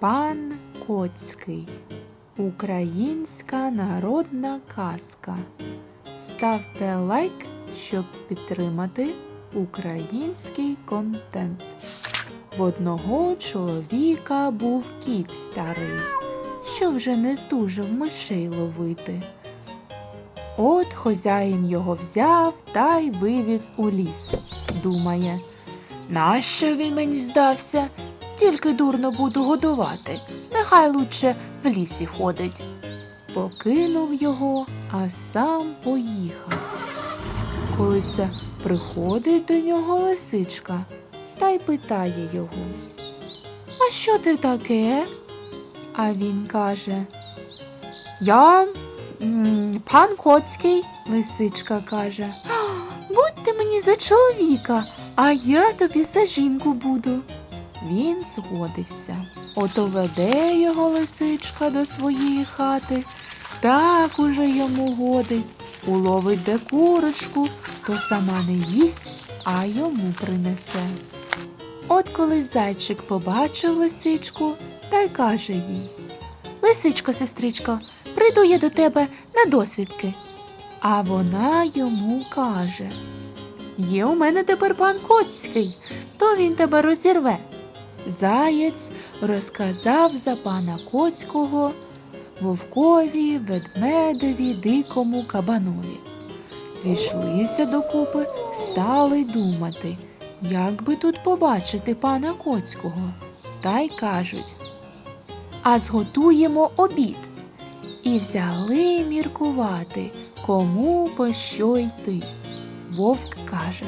Пан Коцький. Українська народна казка. Ставте лайк, щоб підтримати український контент. В одного чоловіка був кіт старий, що вже не здужав мишей ловити. От хазяїн його взяв та й вивіз у ліс. Думає, нащо він мені здався? Тільки дурно буду годувати. Нехай лучше в лісі ходить. Покинув його, а сам поїхав. Коли це приходить до нього лисичка та й питає його. А що ти таке? А він каже. Я м, пан Коцький, лисичка каже. «А, Будьте мені за чоловіка, а я тобі за жінку буду. Він згодився. Ото веде його лисичка до своєї хати, так уже йому годить. Уловить де курочку, то сама не їсть, а йому принесе. От коли зайчик побачив лисичку та й каже їй Лисичко, сестричко, прийду я до тебе на досвідки. А вона йому каже Є у мене тепер пан Коцький, то він тебе розірве. Заєць розказав за пана Коцького вовкові, ведмедеві, дикому кабанові. Зійшлися докупи, стали думати, як би тут побачити пана Коцького. Та й кажуть А зготуємо обід. І взяли міркувати, кому по що йти. Вовк каже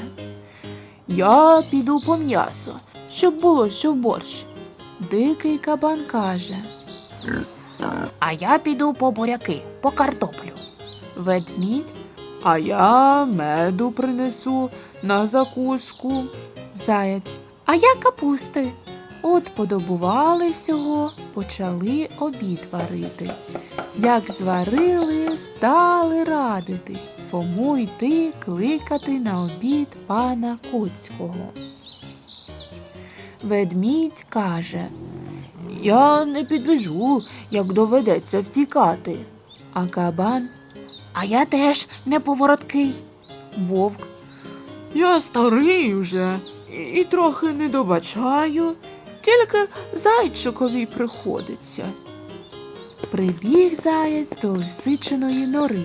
Я піду по м'ясо, щоб було що в борщ. Дикий кабан каже А я піду по буряки, по картоплю. Ведмідь А я меду принесу на закуску. Заєць А я капусти. От подобували всього, почали обід варити. Як зварили, стали радитись, кому йти кликати на обід пана Коцького. Ведмідь каже Я не підбіжу, як доведеться втікати. А кабан А я теж неповороткий. Вовк Я старий уже і, трохи не добачаю, тільки зайчикові приходиться. Прибіг заєць до лисичиної нори.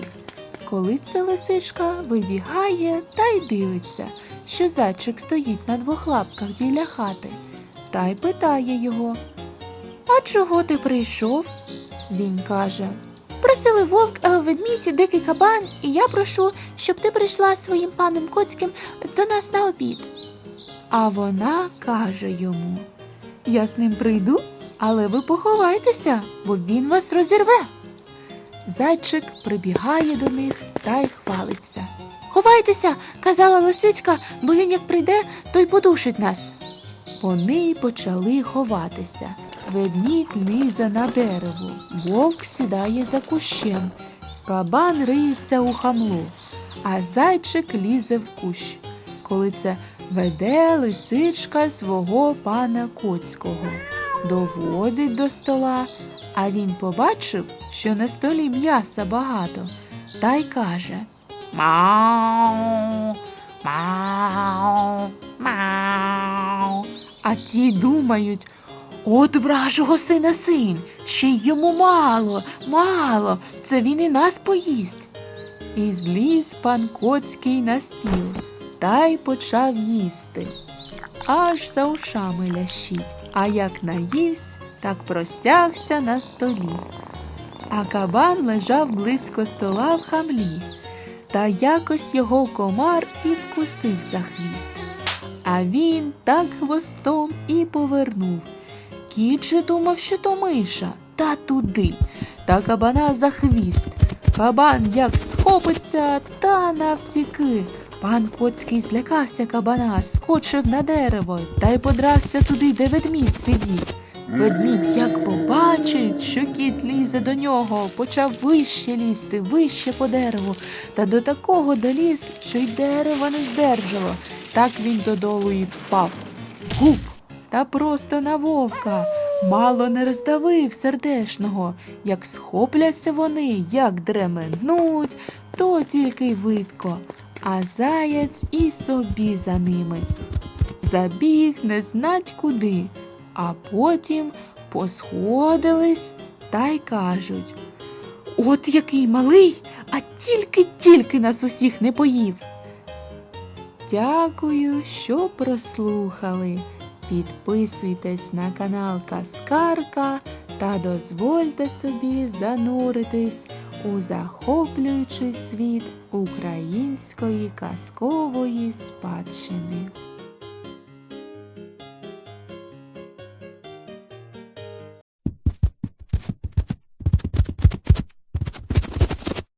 Коли це лисичка вибігає та й дивиться, що зайчик стоїть на двох лапках біля хати, та й питає його А чого ти прийшов? Він каже Просили вовк, ведмідь, дикий кабан, і я прошу, щоб ти прийшла своїм паном Коцьким до нас на обід. А вона каже йому Я з ним прийду, але ви поховайтеся, бо він вас розірве. Зайчик прибігає до них та й хвалиться. Ховайтеся, казала лисичка, бо він як прийде, то й подушить нас. Вони почали ховатися. Ведмідь лізе на дерево, вовк сідає за кущем, кабан риється у хамлу, а зайчик лізе в кущ. Коли це веде лисичка свого пана Коцького, доводить до стола, а він побачив, що на столі м'яса багато, та й каже Мау, мау. А ті думають, от вражого сина син, ще й йому мало, мало, це він і нас поїсть. І зліз пан Коцький на стіл та й почав їсти. Аж за ушами лящить, а як наївсь, так простягся на столі. А кабан лежав близько стола в хамлі, та якось його комар і вкусив за хвіст. А він так хвостом і повернув. Кіт же думав, що то миша, та туди, та кабана за хвіст. Кабан як схопиться, та навтіки. Пан Коцький злякався кабана, скочив на дерево та й подрався туди, де ведмідь сидів. Ведмідь як побачить, що кіт лізе до нього, почав вище лізти, вище по дереву, та до такого доліз, що й дерева не здержало. Так він додолу і впав. Гуп! Та просто на вовка, мало не роздавив сердешного, як схопляться вони, як дременуть, то тільки й видко, а заяць і собі за ними. Забіг не знать куди, а потім посходились та й кажуть. От який малий, а тільки-тільки нас усіх не поїв. Дякую, що прослухали. Підписуйтесь на канал Каскарка та дозвольте собі зануритись у захоплюючий світ української казкової спадщини.